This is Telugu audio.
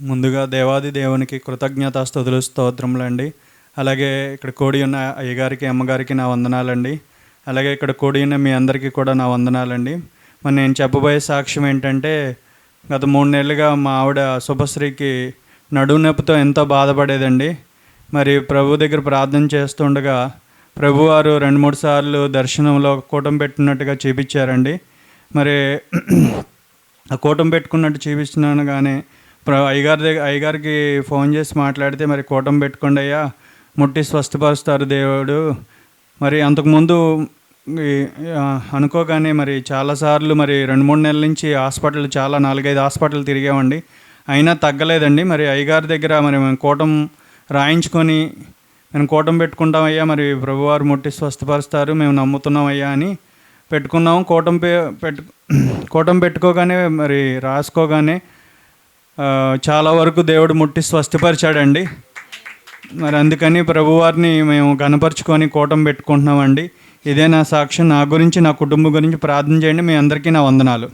ముందుగా దేవాది దేవునికి కృతజ్ఞతాస్తుతులు స్తోత్రములండి. అలాగే ఇక్కడ కూడి ఉన్న అయ్యగారికి అమ్మగారికి నా వందనాలండి. అలాగే ఇక్కడ కూడి ఉన్న మీ అందరికీ కూడా నా వందనాలండి. మరి నేను చెప్పబోయే సాక్ష్యం ఏంటంటే గత మూడు నెలలుగా మా ఆవిడ శుభశ్రీకి నడుము నొప్పితో ఎంతో బాధపడేదండి. మరి ప్రభు దగ్గర ప్రార్థన చేస్తుండగా ప్రభువారు రెండు మూడు సార్లు దర్శనంలో కూటం పెట్టినట్టుగా చూపించారండి. మరి ఆ కూటం పెట్టుకున్నట్టు చూపిస్తున్నాను కానీ అయ్యగారి దగ్గర అయ్యగారికి ఫోన్ చేసి మాట్లాడితే మరి కూటం పెట్టుకోండి అయ్యా ముట్టి స్వస్థపరుస్తారు దేవుడు. మరి అంతకుముందు అనుకోగానే మరి చాలాసార్లు మరి రెండు మూడు నెలల నుంచి హాస్పిటల్ చాలా నాలుగైదు హాస్పిటల్ తిరిగామండి. అయినా తగ్గలేదండి. మరి అయ్యగారి దగ్గర మరి మేము కూటం రాయించుకొని మేము కూటం పెట్టుకుంటామయ్యా మరి ప్రభువారు ముట్టి స్వస్థపరుస్తారు మేము నమ్ముతున్నామయ్యా అని పెట్టుకున్నాము కూటం పే పెట్టు కూటం పెట్టుకోగానే మరి రాసుకోగానే చాలా వరకు దేవుడు ముట్టి స్వస్థపరిచాడండి. మరి అందుకని ప్రభువారిని మేము కనపరుచుకొని కూటం పెట్టుకుంటున్నామండి. ఇదే నా సాక్ష్యం నా గురించి నా కుటుంబం గురించి ప్రార్థన చేయండి. మీ అందరికీ నా వందనాలు.